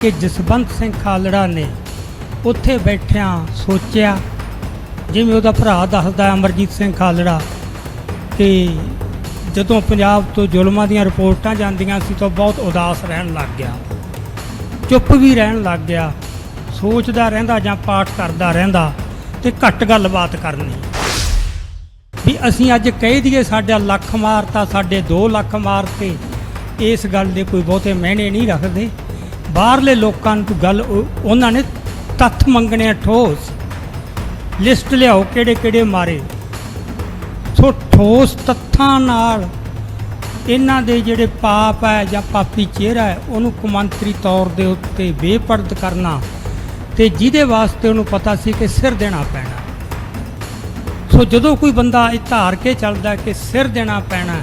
ਕਿ ਜਸਵੰਤ ਸਿੰਘ ਖਾਲੜਾ ਨੇ ਉੱਥੇ ਬੈਠਿਆਂ ਸੋਚਿਆ, ਜਿਵੇਂ ਉਹਦਾ ਭਰਾ ਦੱਸਦਾ ਅਮਰਜੀਤ ਸਿੰਘ ਖਾਲੜਾ, ਕਿ ਜਦੋਂ ਪੰਜਾਬ ਤੋਂ ਜ਼ੁਲਮਾਂ ਦੀਆਂ ਰਿਪੋਰਟਾਂ ਜਾਂਦੀਆਂ ਸੀ ਤਾਂ ਬਹੁਤ ਉਦਾਸ ਰਹਿਣ ਲੱਗ ਗਿਆ। ਚੁੱਪ ਵੀ ਰਹਿਣ ਲੱਗ ਗਿਆ। ਸੋਚਦਾ ਰਹਿੰਦਾ ਜਾਂ ਪਾਠ ਕਰਦਾ ਰਹਿੰਦਾ ਤੇ ਘੱਟ ਗੱਲਬਾਤ ਕਰਨੀ। ਵੀ ਅਸੀਂ ਅੱਜ ਕਹਿ ਦਈਏ ਸਾਡਾ ਲੱਖ ਮਾਰਤਾ, ਸਾਡੇ 2 ਲੱਖ ਮਾਰਤੇ, ਇਸ ਗੱਲ ਦੇ ਕੋਈ ਬਹੁਤੇ ਮਹਿਣੇ ਨਹੀਂ ਰੱਖਦੇ। ਬਾਹਰਲੇ ਲੋਕਾਂ ਨੂੰ ਗੱਲ ਉਹ- ਉਹਨਾਂ ਨੇ ਤੱਥ ਮੰਗਣੇ ਆ ਠੋਸ। ਲਿਸਟ ਲਿਆਓ ਕਿਹੜੇ ਕਿਹੜੇ ਮਾਰੇ। ਸੋ ਠੋਸ ਤੱਥਾਂ ਨਾਲ ਇਹਨਾਂ ਦੇ ਜਿਹੜੇ ਪਾਪ ਹੈ ਜਾਂ ਪਾਪੀ ਚਿਹਰਾ ਹੈ, ਉਹਨੂੰ ਕੌਮਾਂਤਰੀ ਤੌਰ ਦੇ ਉੱਤੇ ਬੇਪਰਦ ਕਰਨਾ ਤੇ ਜਿਹਦੇ ਵਾਸਤੇ ਉਹਨੂੰ ਪਤਾ ਸੀ ਕਿ ਸਿਰ ਦੇਣਾ ਪੈਣਾ। ਸੋ ਜਦੋਂ ਕੋਈ ਬੰਦਾ ਇਹ ਧਾਰ ਕੇ ਚੱਲਦਾ ਕਿ ਸਿਰ ਦੇਣਾ ਪੈਣਾ,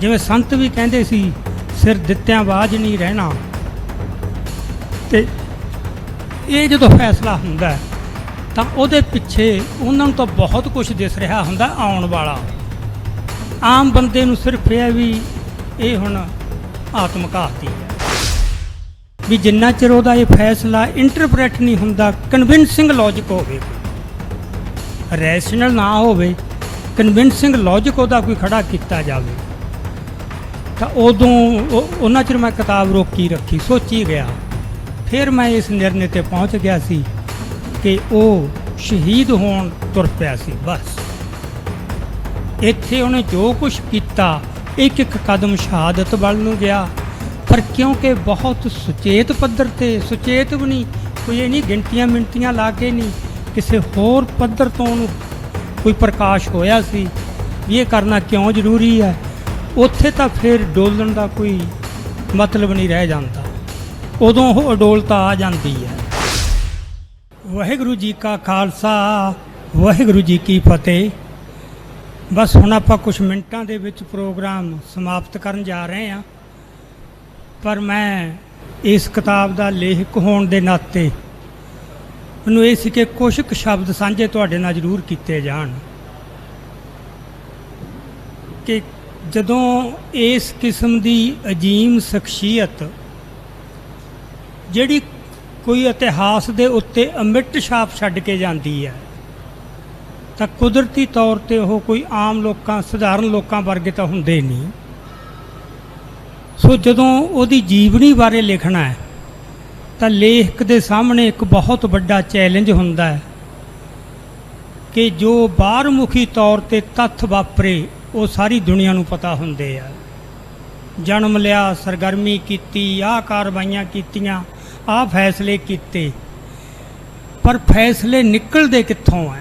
ਜਿਵੇਂ ਸੰਤ ਵੀ ਕਹਿੰਦੇ ਸੀ, ਸਿਰ ਦਿੱਤਿਆਂ ਬਾਝ ਨਹੀਂ ਰਹਿਣਾ। ਤੇ ਇਹ ਜਦੋਂ ਫੈਸਲਾ ਹੁੰਦਾ ਤਾਂ ਉਹਦੇ ਪਿੱਛੇ ਉਹਨਾਂ ਨੂੰ ਤਾਂ ਬਹੁਤ ਕੁਝ ਦਿਸ ਰਿਹਾ ਹੁੰਦਾ ਆਉਣ ਵਾਲਾ। ਆਮ ਬੰਦੇ ਨੂੰ ਸਿਰਫ ਇਹ ਵੀ ਇਹ ਹੁਣ ਆਤਮਘਾਤੀ ਹੈ। ਵੀ ਜਿੰਨਾ ਚਿਰ ਉਹਦਾ ਇਹ ਫੈਸਲਾ ਇੰਟਰਪ੍ਰੈਟ ਨਹੀਂ ਹੁੰਦਾ ਕਨਵਿੰਸਿੰਗ ਲੌਜੀਕ ਹੋਵੇ। ਰੈਸ਼ਨਲ ਨਾ ਹੋਵੇ ਕਨਵਿੰਸਿੰਗ ਲੌਜੀਕ ਉਹਦਾ ਕੋਈ ਖੜਾ ਕੀਤਾ ਜਾਵੇ। ਤਾਂ ਉਦੋਂ ਉਹਨਾਂ ਚਿਰ ਮੈਂ ਕਿਤਾਬ ਰੋਕੀ ਰੱਖੀ, ਸੋਚੀ ਗਿਆ। ਫਿਰ ਮੈਂ ਇਸ ਨਿਰਣੇ ਤੇ ਪਹੁੰਚ ਗਿਆ ਸੀ ਕਿ ਉਹ ਸ਼ਹੀਦ ਹੋਣ ਤੁਰ ਪਿਆ ਸੀ, ਬਸ। ਇੱਥੇ ਉਹਨੇ ਜੋ ਕੁਝ ਕੀਤਾ ਇੱਕ ਇੱਕ ਕਦਮ ਸ਼ਹਾਦਤ ਵੱਲ ਨੂੰ ਗਿਆ। ਪਰ ਕਿਉਂਕਿ ਬਹੁਤ ਸੁਚੇਤ ਪੱਧਰ ਤੇ, ਸੁਚੇਤ ਵੀ ਨਹੀਂ, ਕੋਈ ਇਹ ਨਹੀਂ ਗਿਣਤੀਆਂ ਮਿੰਟੀਆਂ ਲਾ ਕੇ ਨਹੀਂ, ਕਿਸੇ ਹੋਰ ਪੱਧਰ ਤੋਂ ਉਹਨੂੰ ਕੋਈ ਪ੍ਰਕਾਸ਼ ਹੋਇਆ ਸੀ ਇਹ ਕਰਨਾ ਕਿਉਂ ਜ਼ਰੂਰੀ ਹੈ? ਉੱਥੇ ਤਾਂ ਫਿਰ ਡੋਲਣ ਦਾ ਕੋਈ ਮਤਲਬ ਨਹੀਂ ਰਹਿ ਜਾਂਦਾ। ਉਦੋਂ ਉਹ ਅਡੋਲਤਾ ਆ ਜਾਂਦੀ ਹੈ। ਵਾਹਿਗੁਰੂ ਜੀ ਕਾ ਖਾਲਸਾ, ਵਾਹਿਗੁਰੂ ਜੀ ਕੀ ਫਤਿਹ। ਬਸ ਹੁਣ ਆਪਾਂ ਕੁਝ ਮਿੰਟਾਂ ਦੇ ਵਿੱਚ ਪ੍ਰੋਗਰਾਮ ਸਮਾਪਤ ਕਰਨ ਜਾ ਰਹੇ ਹਾਂ। ਪਰ ਮੈਂ ਇਸ ਕਿਤਾਬ ਦਾ ਲੇਖਕ ਹੋਣ ਦੇ ਨਾਤੇ ਮੈਨੂੰ ਇਹ ਸੀ ਕਿ ਕੁਝ ਕੁ ਸ਼ਬਦ ਸਾਂਝੇ ਤੁਹਾਡੇ ਨਾਲ ਜ਼ਰੂਰ ਕੀਤੇ ਜਾਣ। ਕਿ ਜਦੋਂ ਇਸ ਕਿਸਮ ਦੀ ਅਜੀਮ ਸ਼ਖਸੀਅਤ ਜਿਹੜੀ ਕੋਈ ਇਤਿਹਾਸ ਦੇ ਉੱਤੇ ਅਮਿੱਟ ਛਾਪ ਛੱਡ ਕੇ ਜਾਂਦੀ ਹੈ, ਤਾਂ ਕੁਦਰਤੀ ਤੌਰ ਤੇ ਉਹ ਕੋਈ ਆਮ ਲੋਕਾਂ, ਸਧਾਰਨ ਲੋਕਾਂ ਵਰਗੇ ਤਾਂ ਹੁੰਦੇ ਨਹੀਂ। ਸੋ ਜਦੋਂ ਉਹਦੀ ਜੀਵਨੀ ਬਾਰੇ ਲਿਖਣਾ ਹੈ, ਤਾਂ ਲੇਖਕ ਦੇ ਸਾਹਮਣੇ ਇੱਕ ਬਹੁਤ ਵੱਡਾ ਚੈਲੰਜ ਹੁੰਦਾ ਹੈ ਕਿ ਜੋ ਬਾਹਰਮੁਖੀ ਤੌਰ ਤੇ ਤੱਥ ਵਾਪਰੇ, ਉਹ ਸਾਰੀ ਦੁਨੀਆ ਨੂੰ ਪਤਾ ਹੁੰਦੇ ਆ। ਜਨਮ ਲਿਆ, ਸਰਗਰਮੀ ਕੀਤੀ, ਆਹ ਕਾਰਵਾਈਆਂ ਕੀਤੀਆਂ ਆਹ ਫੈਸਲੇ ਕੀਤੇ, ਪਰ ਫੈਸਲੇ ਨਿਕਲਦੇ ਕਿੱਥੋਂ ਆ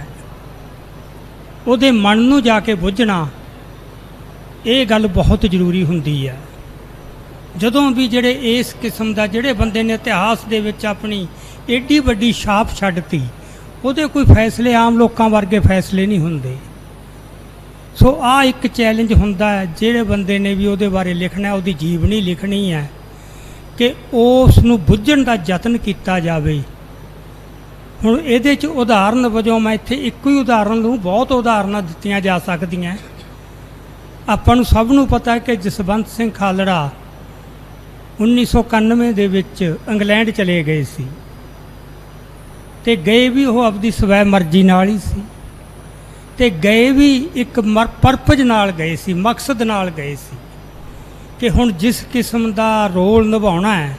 ਉਹਦੇ ਮਨ ਨੂੰ ਜਾ ਕੇ ਬੁੱਝਣਾ, ਇਹ ਗੱਲ ਬਹੁਤ ਜ਼ਰੂਰੀ ਹੁੰਦੀ ਹੈ ਜਦੋਂ ਵੀ ਜਿਹੜੇ ਇਸ ਕਿਸਮ ਦਾ ਜਿਹੜੇ ਬੰਦੇ ਨੇ ਇਤਿਹਾਸ ਦੇ ਵਿੱਚ ਆਪਣੀ ਏਡੀ ਵੱਡੀ ਛਾਪ ਛੱਡਤੀ, ਉਹਦੇ ਕੋਈ ਫੈਸਲੇ ਆਮ ਲੋਕਾਂ ਵਰਗੇ ਫੈਸਲੇ ਨਹੀਂ ਹੁੰਦੇ। ਸੋ ਆ ਇੱਕ ਚੈਲੰਜ ਹੁੰਦਾ ਹੈ ਜਿਹੜੇ ਬੰਦੇ ਨੇ ਵੀ ਉਹਦੇ ਬਾਰੇ ਲਿਖਣਾ, ਉਹਦੀ ਜੀਵਨੀ ਲਿਖਣੀ ਹੈ ਕਿ ਉਸ ਨੂੰ ਬੁੱਝਣ ਦਾ ਯਤਨ ਕੀਤਾ ਜਾਵੇ। ਹੁਣ ਇਹਦੇ ਚ ਉਦਾਹਰਨ ਵਜੋਂ ਮੈਂ ਇੱਥੇ ਇੱਕੋ ਹੀ ਉਦਾਹਰਨ ਲਊ, ਬਹੁਤ ਉਦਾਹਰਨਾਂ ਦਿੱਤੀਆਂ ਜਾ ਸਕਦੀਆਂ। ਆਪਾਂ ਨੂੰ ਸਭ ਨੂੰ ਪਤਾ ਹੈ ਕਿ ਜਸਵੰਤ ਸਿੰਘ ਖਾਲੜਾ 1991 ਦੇ ਵਿੱਚ ਇੰਗਲੈਂਡ ਚਲੇ ਗਏ ਸੀ ਤੇ ਗਏ ਵੀ ਉਹ ਆਪਦੀ ਸਵੈ ਮਰਜ਼ੀ ਨਾਲ ਹੀ ਸੀ ਤੇ ਗਏ ਵੀ ਇੱਕ ਪਰਪਜ ਨਾਲ ਗਏ ਸੀ, ਮਕਸਦ ਨਾਲ ਗਏ ਸੀ। ਕਿ ਹੁਣ ਜਿਸ ਕਿਸਮ ਦਾ ਰੋਲ ਨਿਭਾਉਣਾ ਹੈ,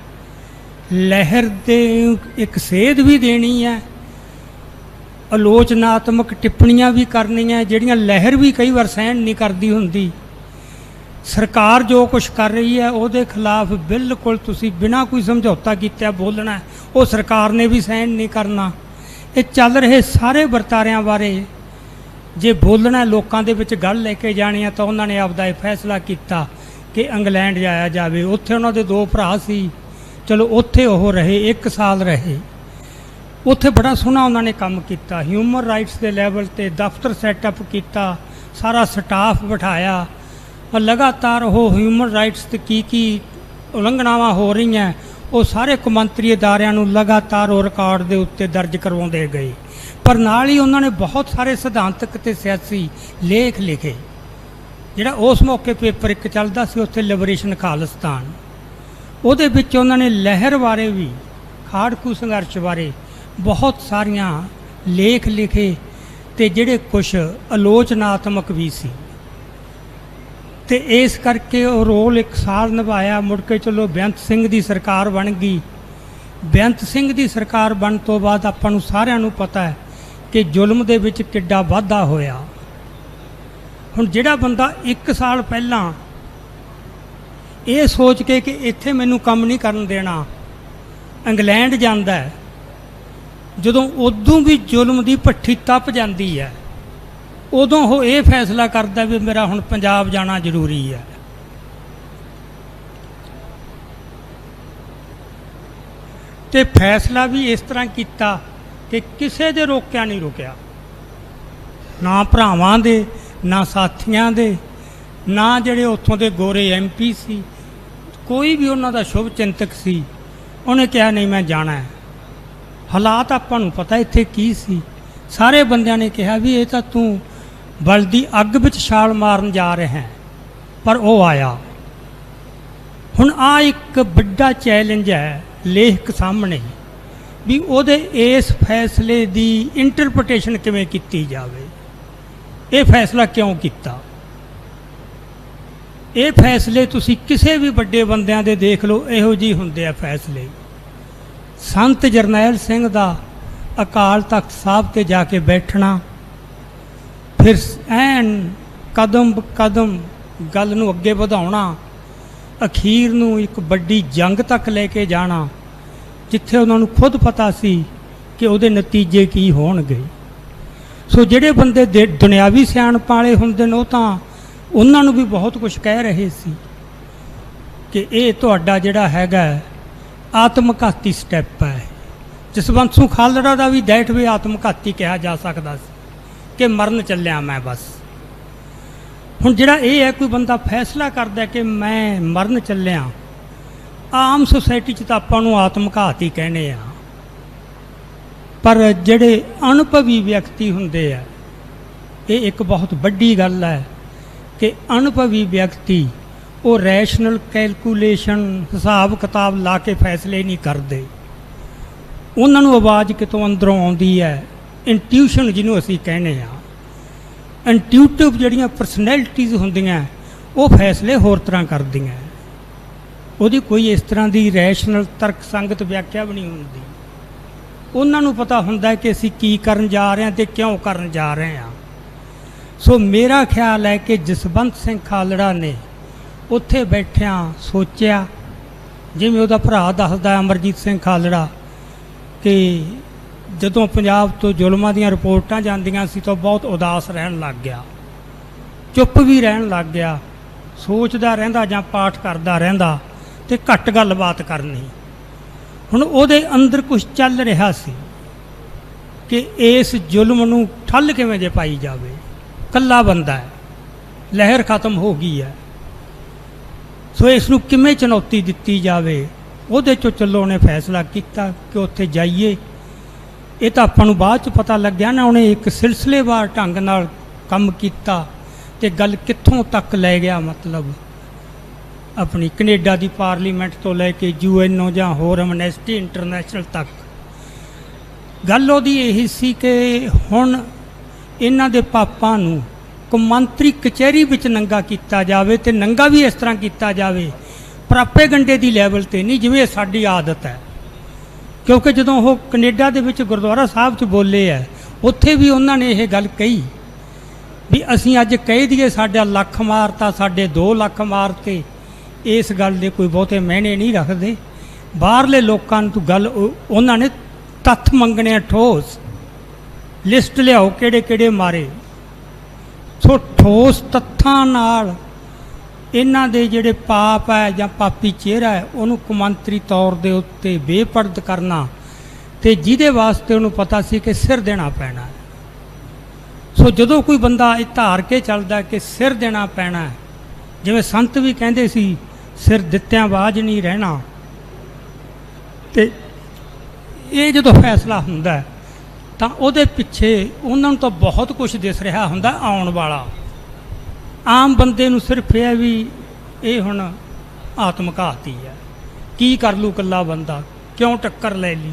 ਲਹਿਰ ਦੇ ਇੱਕ ਸੇਧ ਵੀ ਦੇਣੀ ਹੈ, ਆਲੋਚਨਾਤਮਕ ਟਿੱਪਣੀਆਂ ਵੀ ਕਰਨੀਆਂ ਜਿਹੜੀਆਂ ਲਹਿਰ ਵੀ ਕਈ ਵਾਰ ਸਹਿਣ ਨਹੀਂ ਕਰਦੀ ਹੁੰਦੀ। ਸਰਕਾਰ ਜੋ ਕੁਝ ਕਰ ਰਹੀ ਹੈ, ਉਹਦੇ ਖਿਲਾਫ ਬਿਲਕੁਲ ਤੁਸੀਂ ਬਿਨਾਂ ਕੋਈ ਸਮਝੌਤਾ ਕੀਤਿਆ ਬੋਲਣਾ ਉਹ ਸਰਕਾਰ ਨੇ ਵੀ ਸਹਿਣ ਨਹੀਂ ਕਰਨਾ। ਇਹ ਚੱਲ ਰਹੇ ਸਾਰੇ ਵਰਤਾਰਿਆਂ ਬਾਰੇ ਜੇ ਬੋਲਣਾ ਲੋਕਾਂ ਦੇ ਵਿੱਚ ਗੱਲ ਲੈ ਕੇ ਜਾਣੀ ਹੈ, ਤਾਂ ਉਹਨਾਂ ਨੇ ਆਪਦਾ ਇਹ ਫੈਸਲਾ ਕੀਤਾ। ਕਿ ਇੰਗਲੈਂਡ ਜਾਇਆ ਜਾਵੇ, ਉੱਥੇ ਉਹਨਾਂ ਦੇ ਦੋ ਭਰਾ ਸੀ। ਚਲੋ, ਉੱਥੇ ਉਹ ਰਹੇ 1 ਸਾਲ ਰਹੇ। ਉੱਥੇ ਬੜਾ ਸੋਹਣਾ ਉਹਨਾਂ ਨੇ ਕੰਮ ਕੀਤਾ। ਹਿਊਮਨ ਰਾਈਟਸ ਦੇ ਲੈਵਲ ਤੇ ਦਫ਼ਤਰ ਸੈਟਅਪ ਕੀਤਾ, ਸਾਰਾ ਸਟਾਫ ਬਿਠਾਇਆ। ਔਰ ਲਗਾਤਾਰ ਉਹ ਹਿਊਮਨ ਰਾਈਟਸ ਤੇ ਕੀ ਕੀ ਉਲੰਘਣਾਵਾਂ ਹੋ ਰਹੀਆਂ, ਉਹ ਸਾਰੇ ਕੌਮਾਂਤਰੀ ਅਦਾਰਿਆਂ ਨੂੰ ਲਗਾਤਾਰ ਉਹ ਰਿਕਾਰਡ ਦੇ ਉੱਤੇ ਦਰਜ ਕਰਵਾਉਂਦੇ ਗਏ। ਪਰ ਨਾਲ ਹੀ ਉਹਨਾਂ ਨੇ ਬਹੁਤ ਸਾਰੇ ਸਿਧਾਂਤਕ ਤੇ ਸਿਆਸੀ ਲੇਖ ਲਿਖੇ। ਜਿਹੜਾ ਉਸ ਮੌਕੇ ਪੇਪਰ ਇੱਕ ਚੱਲਦਾ ਸੀ, ਉੱਥੇ ਲਿਬਰੇਸ਼ਨ ਖਾਲਿਸਤਾਨ। ਉਹਦੇ ਵਿੱਚ ਉਹਨਾਂ ਨੇ ਲਹਿਰ ਬਾਰੇ ਵੀ, ਖਾੜਕੂ ਸੰਘਰਸ਼ ਬਾਰੇ ਬਹੁਤ ਸਾਰੀਆਂ ਲੇਖ ਲਿਖੇ ਤੇ ਜਿਹੜੇ ਕੁਝ ਆਲੋਚਨਾਤਮਕ ਵੀ ਸੀ। ਤੇ ਇਸ ਕਰਕੇ ਉਹ ਰੋਲ ਇੱਕ ਸਾਲ ਨਿਭਾਇਆ, ਮੁੜ ਕੇ ਚਲੋ ਬੇਅੰਤ ਸਿੰਘ ਦੀ ਸਰਕਾਰ ਬਣ ਗਈ। ਬੇਅੰਤ ਸਿੰਘ ਦੀ ਸਰਕਾਰ ਬਣਨ ਤੋਂ ਬਾਅਦ ਆਪਾਂ ਨੂੰ ਸਾਰਿਆਂ ਨੂੰ ਪਤਾ ਹੈ ਕਿ ਜ਼ੁਲਮ ਦੇ ਵਿੱਚ ਕਿੱਡਾ ਵਾਧਾ ਹੋਇਆ। ਹੁਣ ਜਿਹੜਾ ਬੰਦਾ 1 ਸਾਲ ਪਹਿਲਾਂ ਇਹ ਸੋਚ ਕੇ ਕਿ ਇੱਥੇ ਮੈਨੂੰ ਕੰਮ ਨਹੀਂ ਕਰਨ ਦੇਣਾ, ਇੰਗਲੈਂਡ ਜਾਂਦਾ ਹੈ, ਜਦੋਂ ਉਦੋਂ ਵੀ ਜ਼ੁਲਮ ਦੀ ਭੱਠੀ ਤਪ ਜਾਂਦੀ ਹੈ, ਉਦੋਂ ਉਹ ਇਹ ਫੈਸਲਾ ਕਰਦਾ ਵੀ ਮੇਰਾ ਹੁਣ ਪੰਜਾਬ ਜਾਣਾ ਜ਼ਰੂਰੀ ਹੈ। ਤੇ ਫੈਸਲਾ ਵੀ ਇਸ ਤਰ੍ਹਾਂ ਕੀਤਾ ਕਿ ਕਿਸੇ ਦੇ ਰੋਕਿਆ ਨਹੀਂ ਰੁਕਿਆ। ਨਾ ਭਰਾਵਾਂ ਦੇ ਨਾ ਸਾਥੀਆਂ ਦੇ, ਨਾ ਜਿਹੜੇ ਉੱਥੋਂ ਦੇ ਗੋਰੇ ਐਮਪੀ ਸੀ। ਕੋਈ ਵੀ ਉਹਨਾਂ ਦਾ ਸ਼ੁਭ ਚਿੰਤਕ ਸੀ। ਉਹਨੇ ਕਿਹਾ, ਨਹੀਂ, ਮੈਂ ਜਾਣਾ ਹੈ। ਹਾਲਾਤ ਆਪਾਂ ਨੂੰ ਪਤਾ ਇੱਥੇ ਕੀ ਸੀ। ਸਾਰੇ ਬੰਦਿਆਂ ਨੇ ਕਿਹਾ ਵੀ ਇਹ ਤਾਂ ਤੂੰ ਬਲਦੀ ਅੱਗ ਵਿੱਚ ਛਾਲ ਮਾਰਨ ਜਾ ਰਿਹਾ ਹੈ, ਪਰ ਉਹ ਆਇਆ। ਹੁਣ ਆ ਇੱਕ ਵੱਡਾ ਚੈਲੰਜ ਹੈ ਲੇਖਕ ਸਾਹਮਣੇ, ਵੀ ਉਹਦੇ ਇਸ ਫੈਸਲੇ ਦੀ ਇੰਟਰਪ੍ਰੀਟੇਸ਼ਨ ਕਿਵੇਂ ਕੀਤੀ ਜਾਵੇ। ਇਹ ਫੈਸਲਾ ਕਿਉਂ ਕੀਤਾ? ਇਹ ਫੈਸਲੇ ਤੁਸੀਂ ਕਿਸੇ ਵੀ ਵੱਡੇ ਬੰਦਿਆਂ ਦੇ ਦੇਖ ਲਓ, ਇਹੋ ਜਿਹੀ ਹੁੰਦੇ ਆ ਫੈਸਲੇ। ਸੰਤ ਜਰਨੈਲ ਸਿੰਘ ਦਾ ਅਕਾਲ ਤਖਤ ਸਾਹਿਬ ਤੇ ਜਾ ਕੇ ਬੈਠਣਾ, ਫਿਰ ਐਨ ਕਦਮ ਬ ਕਦਮ ਗੱਲ ਨੂੰ ਅੱਗੇ ਵਧਾਉਣਾ, ਅਖੀਰ ਨੂੰ ਇੱਕ ਵੱਡੀ ਜੰਗ ਤੱਕ ਲੈ ਕੇ ਜਾਣਾ, ਜਿੱਥੇ ਉਹਨਾਂ ਨੂੰ ਖੁਦ ਪਤਾ ਸੀ ਕਿ ਉਹਦੇ ਨਤੀਜੇ ਕੀ ਹੋਣਗੇ। ਸੋ ਜਿਹੜੇ ਬੰਦੇ ਦੇ ਦੁਨਿਆਵੀ ਸਿਆਣਪਾਂ ਵਾਲੇ ਹੁੰਦੇ ਨੇ, ਉਹ ਤਾਂ ਉਹਨਾਂ ਨੂੰ ਵੀ ਬਹੁਤ ਕੁਝ ਕਹਿ ਰਹੇ ਸੀ ਕਿ ਇਹ ਤੁਹਾਡਾ ਜਿਹੜਾ ਹੈਗਾ ਆਤਮਘਾਤੀ ਸਟੈਪ ਹੈ। ਜਸਵੰਤ ਸਿੰਘ ਖਾਲੜਾ ਦਾ ਵੀ ਦੈਟ ਵੀ ਆਤਮਘਾਤੀ ਕਿਹਾ ਜਾ ਸਕਦਾ ਸੀ ਕਿ ਮਰਨ ਚੱਲਿਆ ਮੈਂ ਬਸ। ਹੁਣ ਜਿਹੜਾ ਇਹ ਹੈ, ਕੋਈ ਬੰਦਾ ਫੈਸਲਾ ਕਰਦਾ ਕਿ ਮੈਂ ਮਰਨ ਚੱਲਿਆ, ਆਮ ਸੁਸਾਇਟੀ 'ਚ ਤਾਂ ਆਪਾਂ ਨੂੰ ਆਤਮਘਾਤੀ ਕਹਿੰਦੇ ਆ। ਪਰ ਜਿਹੜੇ ਅਨੁਭਵੀ ਵਿਅਕਤੀ ਹੁੰਦੇ ਆ, ਇਹ ਇੱਕ ਬਹੁਤ ਵੱਡੀ ਗੱਲ ਹੈ ਕਿ ਅਨੁਭਵੀ ਵਿਅਕਤੀ ਉਹ ਰੈਸ਼ਨਲ ਕੈਲਕੂਲੇਸ਼ਨ ਹਿਸਾਬ ਕਿਤਾਬ ਲਾ ਕੇ ਫੈਸਲੇ ਨਹੀਂ ਕਰਦੇ। ਉਹਨਾਂ ਨੂੰ ਆਵਾਜ਼ ਕਿਤੋਂ ਅੰਦਰੋਂ ਆਉਂਦੀ ਹੈ? ਇੰਟਿਊਸ਼ਨ ਜਿਹਨੂੰ ਅਸੀਂ ਕਹਿੰਦੇ ਆ ਇੰਟਿਊਟਿਵ ਜਿਹੜੀਆਂ ਪਰਸਨੈਲਿਟੀਜ਼ ਹੁੰਦੀਆਂ, ਉਹ ਫੈਸਲੇ ਹੋਰ ਤਰ੍ਹਾਂ ਕਰਦੀਆਂ। ਉਹਦੀ ਕੋਈ ਇਸ ਤਰ੍ਹਾਂ ਦੀ ਰੈਸ਼ਨਲ ਤਰਕ ਸੰਗਤ ਵਿਆਖਿਆ ਵੀ ਨਹੀਂ ਹੁੰਦੀ। ਉਹਨਾਂ ਨੂੰ ਪਤਾ ਹੁੰਦਾ ਕਿ ਅਸੀਂ ਕੀ ਕਰਨ ਜਾ ਰਹੇ ਹਾਂ ਤੇ ਕਿਉਂ ਕਰਨ ਜਾ ਰਹੇ ਹਾਂ। ਸੋ ਮੇਰਾ ਖਿਆਲ ਹੈ ਕਿ ਜਸਵੰਤ ਸਿੰਘ ਖਾਲੜਾ ਨੇ ਉੱਥੇ ਬੈਠਿਆਂ ਸੋਚਿਆ, ਜਿਵੇਂ ਉਹਦਾ ਭਰਾ ਦੱਸਦਾ ਅਮਰਜੀਤ ਸਿੰਘ ਖਾਲੜਾ, ਕਿ ਜਦੋਂ ਪੰਜਾਬ ਤੋਂ ਜ਼ੁਲਮਾਂ ਦੀਆਂ ਰਿਪੋਰਟਾਂ ਜਾਂਦੀਆਂ ਸੀ ਤਾਂ ਬਹੁਤ ਉਦਾਸ ਰਹਿਣ ਲੱਗ ਗਿਆ। ਚੁੱਪ ਵੀ ਰਹਿਣ ਲੱਗ ਗਿਆ। ਸੋਚਦਾ ਰਹਿੰਦਾ ਜਾਂ ਪਾਠ ਕਰਦਾ ਰਹਿੰਦਾ ਤੇ ਘੱਟ ਗੱਲਬਾਤ ਕਰਨੀ। ਹੁਣ ਉਹਦੇ ਅੰਦਰ ਕੁਝ ਚੱਲ ਰਿਹਾ ਸੀ ਕਿ ਇਸ ਜ਼ੁਲਮ ਨੂੰ ਠੱਲ ਕਿਵੇਂ ਜੇ ਪਾਈ ਜਾਵੇ। ਕੱਲਾ ਬੰਦਾ ਹੈ। ਲਹਿਰ ਖਤਮ ਹੋ ਗਈ ਹੈ। ਸੋ ਇਸ ਨੂੰ ਕਿਵੇਂ ਚੁਣੌਤੀ ਦਿੱਤੀ ਜਾਵੇ, ਉਹਦੇ ਚੋਂ ਚੱਲੋ ਉਹਨੇ ਫੈਸਲਾ ਕੀਤਾ ਕਿ ਉੱਥੇ ਜਾਈਏ। ਇਹ ਤਾਂ ਆਪਾਂ ਨੂੰ ਬਾਅਦ ਚ ਪਤਾ ਲੱਗਿਆ ਨਾ, ਉਹਨੇ ਇੱਕ ਸਿਲਸਿਲੇਵਾਰ ਢੰਗ ਨਾਲ ਕੰਮ ਕੀਤਾ ਤੇ ਗੱਲ ਕਿੱਥੋਂ ਤੱਕ ਲੈ ਗਿਆ ਮਤਲਬ। ਆਪਣੀ ਕੈਨੇਡਾ ਦੀ ਪਾਰਲੀਮੈਂਟ ਤੋਂ ਲੈ ਕੇ ਯੂਐਨਓ ਜਾਂ ਹੋਰ ਐਮਨੈਸਟੀ ਇੰਟਰਨੈਸ਼ਨਲ ਤੱਕ। ਗੱਲ ਉਹਦੀ ਇਹੀ ਸੀ ਕਿ ਹੁਣ ਇਹਨਾਂ ਦੇ ਪਾਪਾਂ ਨੂੰ ਕੌਮਾਂਤਰੀ ਕਚਹਿਰੀ ਵਿੱਚ ਨੰਗਾ ਕੀਤਾ ਜਾਵੇ ਤੇ ਨੰਗਾ ਵੀ ਇਸ ਤਰ੍ਹਾਂ ਕੀਤਾ ਜਾਵੇ ਪ੍ਰਾਪੇਗੰਡੇ ਦੀ ਲੈਵਲ ਤੇ ਨਹੀਂ, ਜਿਵੇਂ ਸਾਡੀ ਆਦਤ ਹੈ। ਕਿਉਂਕਿ ਜਦੋਂ ਉਹ ਕੈਨੇਡਾ ਦੇ ਵਿੱਚ ਗੁਰਦੁਆਰਾ ਸਾਹਿਬ 'ਚ ਬੋਲੇ ਆ ਉੱਥੇ ਵੀ ਉਹਨਾਂ ਨੇ ਇਹ ਗੱਲ ਕਹੀ ਵੀ ਅਸੀਂ ਅੱਜ ਕਹਿ ਦਈਏ ਸਾਡਾ ਲੱਖ ਮਾਰਤਾ, ਸਾਡੇ 2 ਲੱਖ ਮਾਰਤੇ ਇਸ ਗੱਲ ਦੇ ਕੋਈ ਬਹੁਤੇ ਮਹਿਣੇ ਨਹੀਂ ਰੱਖਦੇ। ਬਾਹਰਲੇ ਲੋਕਾਂ ਨੂੰ ਤੂੰ ਗੱਲ ਉਹਨਾਂ ਨੇ ਤੱਥ ਮੰਗਣੇ ਆ, ਠੋਸ। ਲਿਸਟ ਲਿਆਓ ਕਿਹੜੇ ਕਿਹੜੇ ਮਾਰੇ। ਸੋ ਠੋਸ ਤੱਥਾਂ ਨਾਲ ਇਹਨਾਂ ਦੇ ਜਿਹੜੇ ਪਾਪ ਹੈ ਜਾਂ ਪਾਪੀ ਚਿਹਰਾ ਹੈ, ਉਹਨੂੰ ਕੁਮੰਤਰੀ ਤੌਰ ਦੇ ਉੱਤੇ ਬੇਪਰਦ ਕਰਨਾ ਤੇ ਜਿਹਦੇ ਵਾਸਤੇ ਉਹਨੂੰ ਪਤਾ ਸੀ ਕਿ ਸਿਰ ਦੇਣਾ ਪੈਣਾ ਸੋ ਜਦੋਂ ਕੋਈ ਬੰਦਾ ਇਹ ਧਾਰ ਕੇ ਚੱਲਦਾ ਕਿ ਸਿਰ ਦੇਣਾ ਪੈਣਾ ਜਿਵੇਂ ਸੰਤ ਵੀ ਕਹਿੰਦੇ ਸੀ ਸਿਰ ਦਿੱਤਿਆਂ ਬਾਜ਼ ਨਹੀਂ ਰਹਿਣਾ। ਤੇ ਇਹ ਜਦੋਂ ਫੈਸਲਾ ਹੁੰਦਾ ਤਾਂ ਉਹਦੇ ਪਿੱਛੇ ਉਹਨਾਂ ਨੂੰ ਤਾਂ ਬਹੁਤ ਕੁਝ ਦਿਸ ਰਿਹਾ ਹੁੰਦਾ ਆਉਣ ਵਾਲਾ। ਆਮ ਬੰਦੇ ਨੂੰ ਸਿਰਫ ਇਹ ਵੀ ਇਹ ਹੁਣ ਆਤਮਘਾਤੀ ਹੈ। ਕੀ ਕਰ ਲੂ ਕੱਲਾ ਬੰਦਾ? ਕਿਉਂ ਟੱਕਰ ਲੈ ਲਈ?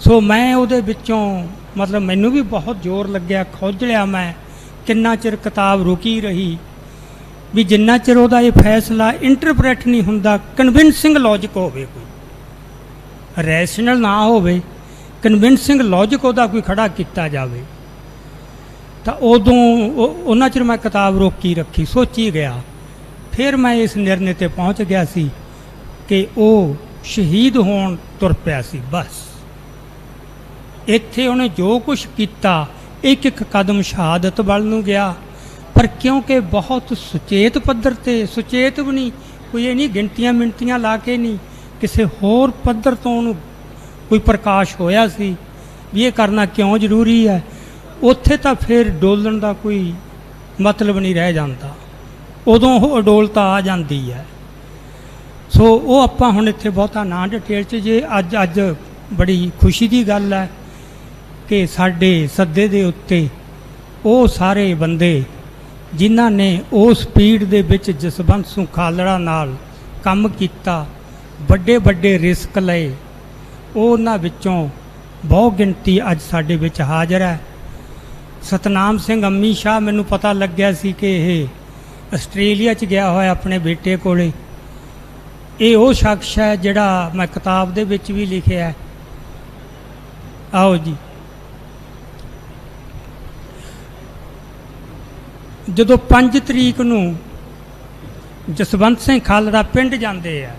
ਸੋ ਮੈਂ ਉਹਦੇ ਵਿੱਚੋਂ ਮਤਲਬ ਮੈਨੂੰ ਵੀ ਬਹੁਤ ਜ਼ੋਰ ਲੱਗਿਆ, ਖੋਜ ਲਿਆ ਮੈਂ, ਕਿੰਨਾ ਚਿਰ ਕਿਤਾਬ ਰੁਕੀ ਰਹੀ ਵੀ ਜਿੰਨਾ ਚਿਰ ਉਹਦਾ ਇਹ ਫੈਸਲਾ ਇੰਟਰਪ੍ਰੈਟ ਨਹੀਂ ਹੁੰਦਾ ਕਨਵਿੰਸਿੰਗ ਲੌਜੀਕ ਹੋਵੇ ਕੋਈ। ਰੈਸ਼ਨਲ ਨਾ ਹੋਵੇ ਕਨਵਿੰਸਿੰਗ ਲੌਜੀਕ ਉਹਦਾ ਕੋਈ ਖੜਾ ਕੀਤਾ ਜਾਵੇ। ਤਾਂ ਉਦੋਂ ਉਹਨਾਂ ਚਿਰ ਮੈਂ ਕਿਤਾਬ ਰੋਕੀ ਰੱਖੀ, ਸੋਚੀ ਗਿਆ। ਫਿਰ ਮੈਂ ਇਸ ਨਿਰਣੇ ਤੇ ਪਹੁੰਚ ਗਿਆ ਸੀ ਕਿ ਉਹ ਸ਼ਹੀਦ ਹੋਣ ਤੁਰ ਪਿਆ ਸੀ, ਬਸ। ਇੱਥੇ ਉਹਨੇ ਜੋ ਕੁਝ ਕੀਤਾ ਇੱਕ ਇੱਕ ਕਦਮ ਸ਼ਹਾਦਤ ਵੱਲ ਨੂੰ ਗਿਆ। ਪਰ ਕਿਉਂਕਿ ਬਹੁਤ ਸੁਚੇਤ ਪੱਧਰ ਤੇ, ਸੁਚੇਤ ਵੀ ਨਹੀਂ, ਕੋਈ ਇਹ ਨਹੀਂ ਗਿਣਤੀਆਂ ਮਿੰਟੀਆਂ ਲਾ ਕੇ ਨਹੀਂ, ਕਿਸੇ ਹੋਰ ਪੱਧਰ ਤੋਂ ਉਹਨੂੰ ਕੋਈ ਪ੍ਰਕਾਸ਼ ਹੋਇਆ ਸੀ ਵੀ ਇਹ ਕਰਨਾ ਕਿਉਂ ਜ਼ਰੂਰੀ ਹੈ, ਉੱਥੇ ਤਾਂ ਫਿਰ ਡੋਲਣ ਦਾ ਕੋਈ ਮਤਲਬ ਨਹੀਂ ਰਹਿ ਜਾਂਦਾ। ਉਦੋਂ ਉਹ ਅਡੋਲਤਾ ਆ ਜਾਂਦੀ ਹੈ। ਸੋ ਉਹ ਆਪਾਂ ਹੁਣ ਇੱਥੇ ਬਹੁਤਾ ਨਾ ਡਿਟੇਲ ਚ, ਜੇ ਅੱਜ ਅੱਜ ਬੜੀ ਖੁਸ਼ੀ ਦੀ ਗੱਲ ਹੈ ਕਿ ਸਾਡੇ ਸੱਦੇ ਦੇ ਉੱਤੇ ਉਹ ਸਾਰੇ ਬੰਦੇ ਜਿਨ੍ਹਾਂ ਨੇ ਉਸ ਸਪੀਡ ਦੇ ਵਿੱਚ ਜਸਵੰਤ ਸਿੰਘ ਖਾਲੜਾ ਨਾਲ ਕੰਮ ਕੀਤਾ, ਵੱਡੇ ਵੱਡੇ ਰਿਸਕ ਲਏ। ਉਹਨਾਂ ਵਿੱਚੋਂ ਬਹੁ ਗਿਣਤੀ ਅੱਜ ਸਾਡੇ ਵਿੱਚ ਹਾਜ਼ਰ ਹੈ। ਸਤਨਾਮ ਸਿੰਘ ਅੰਮੀ ਸ਼ਾਹ ਮੈਨੂੰ ਪਤਾ ਲੱਗਿਆ ਸੀ ਕਿ ਇਹ ਆਸਟ੍ਰੇਲੀਆ ਚ ਗਿਆ ਹੋਇਆ ਆਪਣੇ ਬੇਟੇ ਕੋਲੇ। ਇਹ ਉਹ ਸ਼ਖਸ ਹੈ ਜਿਹੜਾ ਮੈਂ ਕਿਤਾਬ ਦੇ ਵਿੱਚ ਵੀ ਲਿਖਿਆ ਆਓ ਜੀ। ਜਦੋਂ 5 ਤਰੀਕ ਨੂੰ ਜਸਵੰਤ ਸਿੰਘ ਖਾਲੜਾ ਪਿੰਡ ਜਾਂਦੇ ਆ,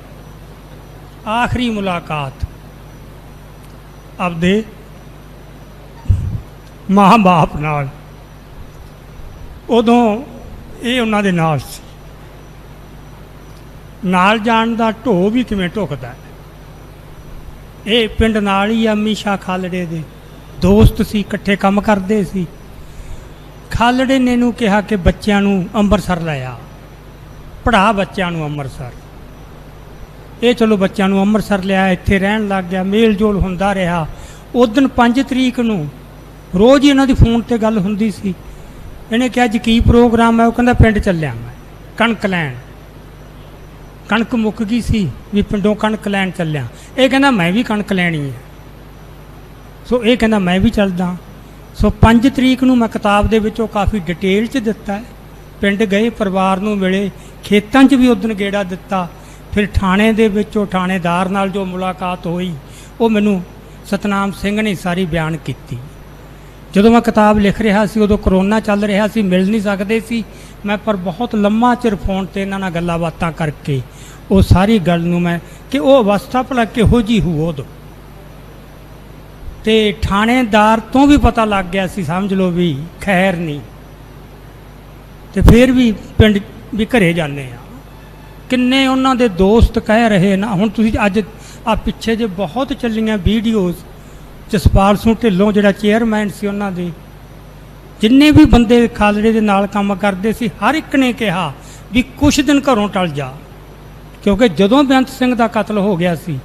ਆਖਰੀ ਮੁਲਾਕਾਤ ਆਪਦੇ ਮਾਂ ਬਾਪ ਨਾਲ। ਉਦੋਂ ਇਹ ਉਹਨਾਂ ਦੇ ਨਾਲ ਸੀ। ਨਾਲ ਜਾਣ ਦਾ ਢੋ ਵੀ ਕਿਵੇਂ ਢੁਕਦਾ ਇਹ ਪਿੰਡ ਨਾਲ ਹੀ ਆ ਅੰਮੀ ਖਾਲੜੇ ਦੇ। ਦੋਸਤ ਸੀ, ਇਕੱਠੇ ਕੰਮ ਕਰਦੇ ਸੀ। ਖਾਲੜੇ ਨੇ ਨੂੰ ਕਿਹਾ ਕਿ ਬੱਚਿਆਂ ਨੂੰ ਅੰਮ੍ਰਿਤਸਰ ਲੈ ਆ। ਪੜਾ ਬੱਚਿਆਂ ਨੂੰ ਅੰਮ੍ਰਿਤਸਰ। ਇਹ ਚਲੋ ਬੱਚਿਆਂ ਨੂੰ ਅੰਮ੍ਰਿਤਸਰ ਲਿਆ, ਇੱਥੇ ਰਹਿਣ ਲੱਗ ਗਿਆ ਮੇਲ ਜੋਲ ਹੁੰਦਾ ਰਿਹਾ। ਉਸ ਦਿਨ 5 ਤਰੀਕ ਨੂੰ ਰੋਜ਼ ਹੀ ਇਹਨਾਂ ਦੀ ਫੋਨ ਤੇ ਗੱਲ ਹੁੰਦੀ ਸੀ। ਇਹਨੇ ਕਿਹਾ, ਅੱਜ ਕੀ ਪ੍ਰੋਗਰਾਮ ਹੈ? ਉਹ ਕਹਿੰਦਾ, ਪਿੰਡ ਚੱਲਿਆ ਮੈਂ, ਕਣਕ ਲੈਣ। ਕਣਕ ਮੁੱਕ ਗਈ ਸੀ ਵੀ ਪਿੰਡੋਂ ਕਣਕ ਲੈਣ ਚੱਲਿਆ। ਇਹ ਕਹਿੰਦਾ, ਮੈਂ ਵੀ ਕਣਕ ਲੈਣੀ ਹੈ। ਸੋ ਇਹ ਕਹਿੰਦਾ, ਮੈਂ ਵੀ ਚੱਲਦਾ। ਸੋ 5 ਤਰੀਕ ਨੂੰ ਮੈਂ ਕਿਤਾਬ ਦੇ ਵਿੱਚ ਉਹ ਕਾਫੀ ਡਿਟੇਲ ਚ ਦਿੱਤਾ ਹੈ। ਪਿੰਡ ਗਏ, ਪਰਿਵਾਰ ਨੂੰ ਮਿਲੇ, ਖੇਤਾਂ 'ਚ ਵੀ ਉਦਣ ਗੇੜਾ ਦਿੱਤਾ। ਫਿਰ ਥਾਣੇ ਦੇ ਵਿੱਚੋਂ ਥਾਣੇਦਾਰ ਨਾਲ ਜੋ ਮੁਲਾਕਾਤ ਹੋਈ, ਉਹ ਮੈਨੂੰ ਸਤਨਾਮ ਸਿੰਘ ਨੇ ਸਾਰੀ ਬਿਆਨ ਕੀਤੀ। ਜਦੋਂ ਮੈਂ ਕਿਤਾਬ ਲਿਖ ਰਿਹਾ ਸੀ, ਉਦੋਂ ਕਰੋਨਾ ਚੱਲ ਰਿਹਾ ਸੀ, ਮਿਲ ਨਹੀਂ ਸਕਦੇ ਸੀ। ਮੈਂ ਪਰ ਬਹੁਤ ਲੰਮਾ ਚਿਰ ਫੋਨ ਤੇ ਇਹਨਾਂ ਨਾਲ ਗੱਲਾਂ ਬਾਤਾਂ ਕਰਕੇ, ਉਹ ਸਾਰੀ ਗੱਲ ਨੂੰ ਮੈਂ ਕਿ ਉਹ ਅਵਸਥਾ ਭਲਾ ਕਿਹੋ ਜੀ ਹੋ ਉਦੋਂ। ਤੇ ਥਾਣੇਦਾਰ ਤੋਂ ਵੀ ਪਤਾ ਲੱਗ ਗਿਆ ਸੀ, ਸਮਝ ਲਓ ਵੀ ਖੈਰ ਨਹੀਂ। ਤੇ ਫਿਰ ਵੀ ਪਿੰਡ ਵੀ ਘਰੇ ਜਾਂਦੇ ਆ। ਕਿੰਨੇ ਉਹਨਾਂ ਦੇ ਦੋਸਤ ਕਹਿ ਰਹੇ ਨਾ, ਹੁਣ ਤੁਸੀਂ ਅੱਜ ਆ ਪਿੱਛੇ ਜੇ ਬਹੁਤ ਚੱਲੀਆਂ ਵੀਡੀਓਜ਼, ਜਸਪਾਲ ਸਿੰਘ ਢਿੱਲੋਂ ਜਿਹੜਾ ਚੇਅਰਮੈਨ ਸੀ ਉਹਨਾਂ ਦੇ, ਜਿੰਨੇ ਵੀ ਬੰਦੇ ਖਾਲੜੇ ਦੇ ਨਾਲ ਕੰਮ ਕਰਦੇ ਸੀ, ਹਰ ਇੱਕ ਨੇ ਕਿਹਾ ਵੀ ਕੁਛ ਦਿਨ ਘਰੋਂ ਟਲ ਜਾ। ਕਿਉਂਕਿ ਜਦੋਂ ਬੇਅੰਤ ਸਿੰਘ ਦਾ ਕਤਲ ਹੋ ਗਿਆ ਸੀ,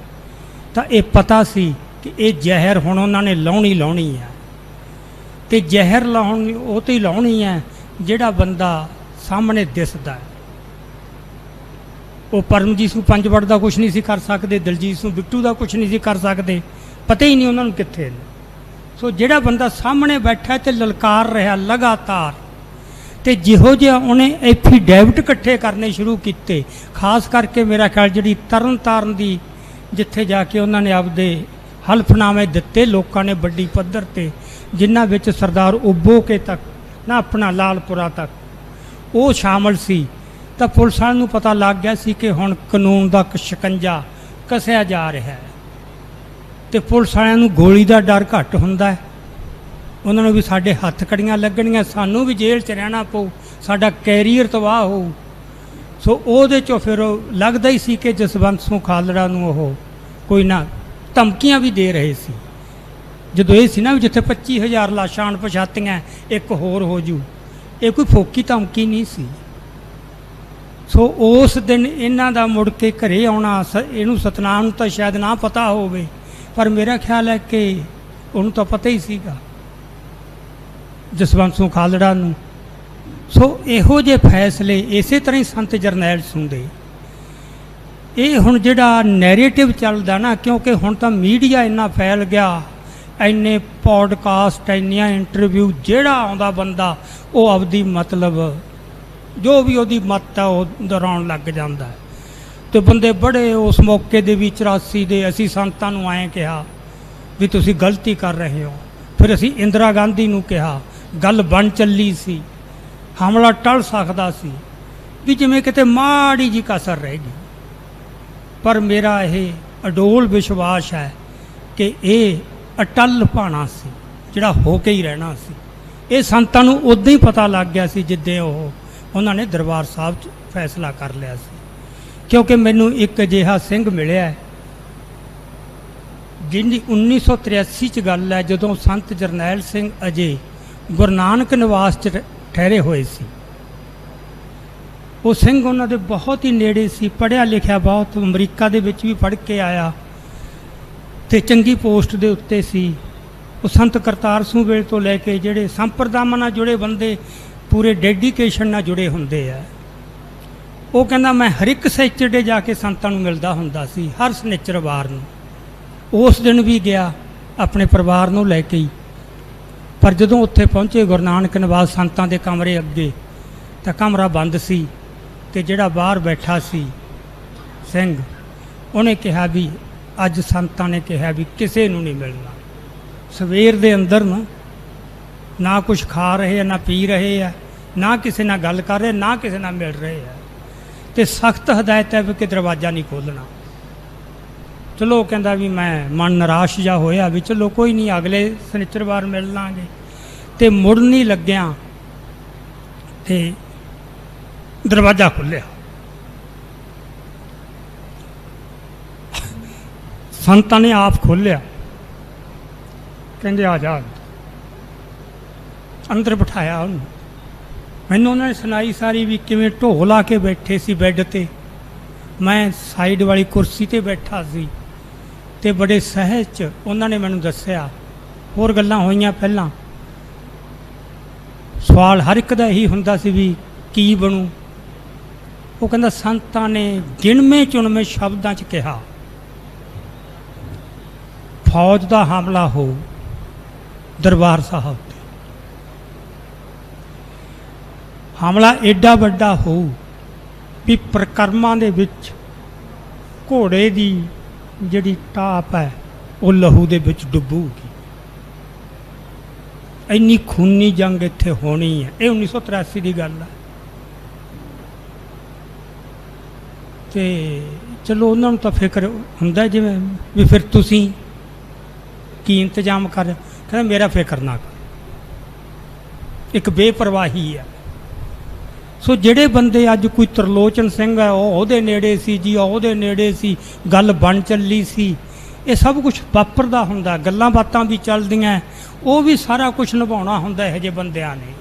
ਤਾਂ ਇਹ ਪਤਾ ਸੀ ਕਿ ਇਹ ਜ਼ਹਿਰ ਹੁਣ ਉਹਨਾਂ ਨੇ ਲਾਉਣੀ ਲਾਉਣੀ ਹੈ ਤੇ ਜ਼ਹਿਰ ਲਾਉਣ, ਉਹ ਤੇ ਹੀ ਲਾਉਣੀ ਹੈ ਜਿਹੜਾ ਬੰਦਾ ਸਾਹਮਣੇ ਦਿਸਦਾ ਹੈ। ਉਹ ਪਰਮਜੀਤ ਸਿੰਘ ਪੰਜਵੜ ਦਾ ਕੁਝ ਨਹੀਂ ਸੀ ਕਰ ਸਕਦੇ, ਦਲਜੀਤ ਨੂੰ ਬਿੱਟੂ ਦਾ ਕੁਝ ਨਹੀਂ ਸੀ ਕਰ ਸਕਦੇ, ਪਤਾ ਹੀ ਨਹੀਂ ਉਹਨਾਂ ਨੂੰ ਕਿੱਥੇ ਨੇ। ਸੋ ਜਿਹੜਾ ਬੰਦਾ ਸਾਹਮਣੇ ਬੈਠਾ ਤੇ ਲਲਕਾਰ ਰਿਹਾ ਲਗਾਤਾਰ, ਤੇ ਜਿਹੋ ਜਿਹਾ ਉਹਨੇ ਐਫੀਡੈਵਿਟ ਇਕੱਠੇ ਕਰਨੇ ਸ਼ੁਰੂ ਕੀਤੇ, ਖਾਸ ਕਰਕੇ ਮੇਰਾ ਖਿਆਲ ਜਿਹੜੀ ਤਰਨ ਤਾਰਨ ਦੀ, ਜਿੱਥੇ ਜਾ ਕੇ ਉਹਨਾਂ ਨੇ ਆਪਦੇ ਹਲਫਨਾਮੇ ਦਿੱਤੇ, ਲੋਕਾਂ ਨੇ ਵੱਡੀ ਪੱਧਰ ਤੇ, ਜਿਨ੍ਹਾਂ ਵਿੱਚ ਸਰਦਾਰ ਉਬੋ ਕੇ ਤੱਕ, ਨਾ ਆਪਣਾ ਲਾਲਪੁਰਾ ਤੱਕ। ਉਹ ਸ਼ਾਮਲ ਸੀ। ਤਾਂ ਪੁਲਿਸ ਵਾਲਿਆਂ ਨੂੰ ਪਤਾ ਲੱਗ ਗਿਆ ਸੀ ਕਿ ਹੁਣ ਕਾਨੂੰਨ ਦਾ ਸ਼ਿਕੰਜਾ ਕਸਿਆ ਜਾ ਰਿਹਾ ਹੈ। ਤੇ ਪੁਲਿਸ ਵਾਲਿਆਂ ਨੂੰ ਗੋਲੀ ਦਾ ਡਰ ਘੱਟ ਹੁੰਦਾ ਹੈ। ਉਹਨਾਂ ਨੂੰ ਵੀ ਸਾਡੇ ਹੱਥ ਕੜੀਆਂ ਲੱਗਣੀਆਂ, ਸਾਨੂੰ ਵੀ ਜੇਲ੍ਹ 'ਚ ਰਹਿਣਾ ਪਊ, ਸਾਡਾ ਕੈਰੀਅਰ ਤਬਾਹ ਹੋਊ। ਸੋ ਉਹਦੇ 'ਚੋਂ ਫਿਰ ਉਹ ਲੱਗਦਾ ਹੀ ਸੀ ਕਿ ਜਸਵੰਤ ਸਿੰਘ ਖਾਲੜਾ ਨੂੰ ਉਹ ਕੋਈ ਨਾ ਧਮਕੀਆਂ ਵੀ ਦੇ ਰਹੇ ਸੀ। ਜਦੋਂ ਇਹ ਸੀ ਨਾ ਵੀ ਜਿੱਥੇ 25000 ਲਾਸ਼ਾਂ ਅਣਪਛਾਤੀਆਂ, ਇੱਕ ਹੋਰ ਹੋ ਜੂ, ਇਹ ਕੋਈ ਫੋਕੀ ਧਮਕੀ ਨਹੀਂ ਸੀ। ਸੋ ਉਸ ਦਿਨ ਇਹਨਾਂ ਦਾ ਮੁੜ ਕੇ ਘਰੇ ਆਉਣਾ, ਸ- ਇਹਨੂੰ ਸਤਨਾਮ ਨੂੰ ਤਾਂ ਸ਼ਾਇਦ ਨਾ ਪਤਾ ਹੋਵੇ, ਪਰ ਮੇਰਾ ਖਿਆਲ ਹੈ ਕਿ ਉਹਨੂੰ ਤਾਂ ਪਤਾ ਹੀ ਸੀਗਾ। ਜਸਵੰਤ ਸਿੰਘ ਖਾਲੜਾ ਨੂੰ। ਸੋ ਇਹੋ ਜਿਹੇ ਫੈਸਲੇ ਇਸੇ ਤਰ੍ਹਾਂ ਹੀ ਸੰਤ ਜਰਨੈਲ ਸੁਣਦੇ। ਇਹ ਹੁਣ ਜਿਹੜਾ ਨੈਰੇਟਿਵ ਚੱਲਦਾ ਨਾ, ਕਿਉਂਕਿ ਹੁਣ ਤਾਂ ਮੀਡੀਆ ਇੰਨਾ ਫੈਲ ਗਿਆ, ਇੰਨੇ ਪੋਡਕਾਸਟ ਇੰਨੀਆਂ ਇੰਟਰਵਿਊ ਜਿਹੜਾ ਆਉਂਦਾ ਬੰਦਾ, ਉਹ ਆਪਦੀ ਮਤਲਬ, ਜੋ ਵੀ ਉਹਦੀ ਮੱਤ ਆ, ਉਹ ਦੁਹਰਾਉਣ ਲੱਗ ਜਾਂਦਾ ਹੈ। ਤੇ ਬੰਦੇ ਬੜੇ ਉਸ ਮੌਕੇ ਦੇ ਵੀ 84 ਦੇ, ਅਸੀਂ ਸੰਤਾਂ ਨੂੰ ਆਏ ਕਿਹਾ ਵੀ ਤੁਸੀਂ ਗਲਤੀ ਕਰ ਰਹੇ ਹੋ। ਫਿਰ ਅਸੀਂ ਇੰਦਰਾ ਗਾਂਧੀ ਨੂੰ ਕਿਹਾ, ਗੱਲ ਬਣ ਚੱਲੀ ਸੀ, ਹਮਲਾ ਟਲ ਸਕਦਾ ਸੀ, ਵੀ ਜਿਵੇਂ ਕਿਤੇ ਮਾੜੀ ਜੀ ਕਸਰ ਰਹਿ ਗਈ। ਪਰ ਮੇਰਾ ਇਹ ਅਡੋਲ ਵਿਸ਼ਵਾਸ ਹੈ ਕਿ ਇਹ ਅਟਲ ਭਾਣਾ ਸੀ ਜਿਹੜਾ ਹੋ ਕੇ ਹੀ ਰਹਿਣਾ ਸੀ। ਇਹ ਸੰਤਾਂ ਨੂੰ ਉਦੋਂ ਹੀ ਪਤਾ ਲੱਗ ਗਿਆ ਸੀ ਜਿੱਦੇ ਉਹ ਉਹਨਾਂ ਨੇ ਦਰਬਾਰ ਸਾਹਿਬ 'ਚ ਫੈਸਲਾ ਕਰ ਲਿਆ ਸੀ। ਕਿਉਂਕਿ ਮੈਨੂੰ ਇੱਕ ਅਜਿਹਾ ਸਿੰਘ ਮਿਲਿਆ ਹੈ, ਜਿਹਦੀ 1983 ਚ ਗੱਲ ਹੈ ਜਦੋਂ ਸੰਤ ਜਰਨੈਲ ਸਿੰਘ ਅਜੇ ਗੁਰੂ ਨਾਨਕ ਨਿਵਾਸ ਚ ਠਹਿਰੇ ਹੋਏ ਸੀ। ਉਹ ਸਿੰਘ ਉਹਨਾਂ ਦੇ ਬਹੁਤ ਹੀ ਨੇੜੇ ਸੀ, ਪੜ੍ਹਿਆ ਲਿਖਿਆ ਬਹੁਤ, ਅਮਰੀਕਾ ਦੇ ਵਿੱਚ ਵੀ ਪੜ੍ਹ ਕੇ ਆਇਆ ਤੇ ਚੰਗੀ ਪੋਸਟ ਦੇ ਉੱਤੇ ਸੀ। ਉਹ ਸੰਤ ਕਰਤਾਰ ਸਿੰਘ ਵੇਲੇ ਤੋਂ ਲੈ ਕੇ ਜਿਹੜੇ ਸੰਪਰਦਾਵਾਂ ਨਾਲ ਜੁੜੇ ਬੰਦੇ, ਪੂਰੇ ਡੈਡੀਕੇਸ਼ਨ ਨਾਲ ਜੁੜੇ ਹੁੰਦੇ ਆ। ਉਹ ਕਹਿੰਦਾ, ਮੈਂ ਹਰ ਇੱਕ ਸੈਚਰਡੇ ਜਾ ਕੇ ਸੰਤਾਂ ਨੂੰ ਮਿਲਦਾ ਹੁੰਦਾ ਸੀ, ਹਰ ਸਨਿਚਰਵਾਰ ਨੂੰ। ਉਸ ਦਿਨ ਵੀ ਗਿਆ, ਆਪਣੇ ਪਰਿਵਾਰ ਨੂੰ ਲੈ ਕੇ ਹੀ। ਪਰ ਜਦੋਂ ਉੱਥੇ ਪਹੁੰਚੇ ਗੁਰੂ ਨਾਨਕ ਨਿਵਾਸ ਸੰਤਾਂ ਦੇ ਕਮਰੇ ਅੱਗੇ, ਤਾਂ ਕਮਰਾ ਬੰਦ ਸੀ। ਤੇ ਜਿਹੜਾ ਬਾਹਰ ਬੈਠਾ ਸੀ ਸਿੰਘ, ਉਹਨੇ ਕਿਹਾ ਵੀ ਅੱਜ ਸੰਤਾਂ ਨੇ ਕਿਹਾ ਵੀ ਕਿਸੇ ਨੂੰ ਨਹੀਂ ਮਿਲਣਾ। ਸਵੇਰ ਦੇ ਅੰਦਰ ਨਾ ਨਾ ਕੁਝ ਖਾ ਰਹੇ ਆ, ਨਾ ਪੀ ਰਹੇ ਆ, ਨਾ ਕਿਸੇ ਨਾਲ ਗੱਲ ਕਰ ਰਹੇ, ਨਾ ਕਿਸੇ ਨਾਲ ਮਿਲ ਰਹੇ ਆ। ਤੇ ਸਖਤ ਹਦਾਇਤ ਹੈ ਵੀ ਕਿ ਦਰਵਾਜ਼ਾ ਨਹੀਂ ਖੋਲਣਾ ਚਲੋ ਕਹਿੰਦਾ ਵੀ ਮੈਂ ਮਨ ਨਿਰਾਸ਼ ਜਾ ਹੋਇਆ ਵੀ ਚਲੋ ਕੋਈ ਨਹੀਂ, ਅਗਲੇ ਸ਼ਨੀਚਰਵਾਰ ਮਿਲ ਲਾਂਗੇ। ਤੇ ਮੁੜ ਨਹੀਂ ਲੱਗਿਆ ਤੇ ਦਰਵਾਜ਼ਾ ਖੁੱਲਿਆ ਸੰਤਾਂ ਨੇ ਆਪ ਖੋਲਿਆ ਕਹਿੰਦੇ, ਆ ਜਾ। ਅੰਦਰ ਬਿਠਾਇਆ ਉਹਨੂੰ। ਮੈਨੂੰ ਉਹਨਾਂ ਨੇ ਸੁਣਾਈ ਸਾਰੀ ਵੀ ਕਿਵੇਂ ਢੋਲ ਲਾ ਕੇ ਬੈਠੇ ਸੀ ਬੈੱਡ ਤੇ। ਮੈਂ ਸਾਈਡ ਵਾਲੀ ਕੁਰਸੀ ਤੇ ਬੈਠਾ ਸੀ ਤੇ ਬੜੇ ਸਹਿਜ ਚ ਉਹਨਾਂ ਨੇ ਮੈਨੂੰ ਦੱਸਿਆ। ਹੋਰ ਗੱਲਾਂ ਹੋਈਆਂ ਪਹਿਲਾਂ। ਸਵਾਲ ਹਰ ਇੱਕ ਦਾ ਇਹੀ ਹੁੰਦਾ ਸੀ ਵੀ ਕੀ ਬਣੂ? ਉਹ ਕਹਿੰਦਾ, ਸੰਤਾਂ ਨੇ ਗਿਣਵੇਂ ਚੁਣਵੇਂ ਸ਼ਬਦਾਂ ਚ ਕਿਹਾ, ਫੌਜ ਦਾ ਹਮਲਾ ਹੋ ਦਰਬਾਰ ਸਾਹਿਬ ਤੇ। ਹਮਲਾ ਐਡਾ ਵੱਡਾ ਹੋਊ ਵੀ ਪ੍ਰਕਰਮਾਂ ਦੇ ਵਿੱਚ ਘੋੜੇ ਦੀ ਜਿਹੜੀ ਟਾਪ ਹੈ, ਉਹ ਲਹੂ ਦੇ ਵਿੱਚ ਡੁੱਬੂਗੀ। ਇੰਨੀ ਖੂਨੀ ਜੰਗ ਇੱਥੇ ਹੋਣੀ ਹੈ। ਇਹ 1983 ਦੀ ਗੱਲ ਹੈ। ਤੇ ਚਲੋ ਉਹਨਾਂ ਨੂੰ ਤਾਂ ਫਿਕਰ ਹੁੰਦਾ ਜਿਵੇਂ ਵੀ ਫਿਰ ਤੁਸੀਂ ਕੀ ਇੰਤਜ਼ਾਮ ਕਰ ਕਹਿੰਦਾ ਮੇਰਾ ਫਿਕਰ ਨਾ ਕਰ। ਇੱਕ ਬੇਪਰਵਾਹੀ ਹੈ। ਸੋ ਜਿਹੜੇ ਬੰਦੇ ਅੱਜ ਕੋਈ ਤਰਲੋਚਨ ਸਿੰਘ ਹੈ, ਉਹ ਉਹਦੇ ਨੇੜੇ ਸੀ ਜੀ ਉਹਦੇ ਨੇੜੇ ਸੀ, ਗੱਲ ਬਣ ਚੱਲੀ ਸੀ। ਇਹ ਸਭ ਕੁਝ ਵਾਪਰਦਾ ਹੁੰਦਾ ਗੱਲਾਂ ਬਾਤਾਂ ਵੀ ਚੱਲਦੀਆਂ ਉਹ ਵੀ ਸਾਰਾ ਕੁਝ ਨਿਭਾਉਣਾ ਹੁੰਦਾ ਇਹੋ ਜਿਹੇ ਬੰਦਿਆਂ ਨੇ।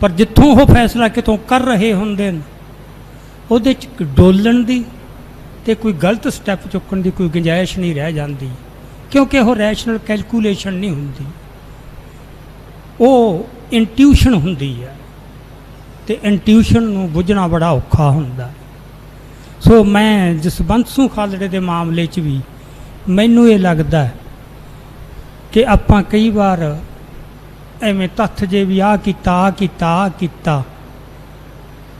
ਪਰ ਜਿੱਥੋਂ ਉਹ ਫੈਸਲਾ ਕਿਤੋਂ ਕਰ ਰਹੇ ਹੁੰਦੇ ਨੇ ਉਹਦੇ ਚ ਡੋਲਣ ਦੀ ਤੇ ਕੋਈ ਗਲਤ ਸਟੈਪ ਚੁੱਕਣ ਦੀ ਕੋਈ ਗੁੰਜਾਇਸ਼ ਨਹੀਂ ਰਹਿ ਜਾਂਦੀ। ਕਿਉਂਕਿ ਉਹ ਰੈਸ਼ਨਲ ਕੈਲਕੂਲੇਸ਼ਨ ਨਹੀਂ ਹੁੰਦੀ। ਉਹ ਇੰਟਿਊਸ਼ਨ ਹੁੰਦੀ ਹੈ। ਤੇ ਇੰਟਿਊਸ਼ਨ ਨੂੰ ਬੁੱਝਣਾ ਬੜਾ ਔਖਾ ਹੁੰਦਾ। ਸੋ ਮੈਂ ਜਸਵੰਤ ਸਿੰਘ ਖਾਲੜੇ ਦੇ ਮਾਮਲੇ 'ਚ ਵੀ ਮੈਨੂੰ ਇਹ ਲੱਗਦਾ ਕਿ ਆਪਾਂ ਕਈ ਵਾਰ ਐਵੇਂ ਤੱਥ ਜੇ ਵੀ ਆ ਕੀਤਾ ਆ ਕੀਤਾ ਆ ਕੀਤਾ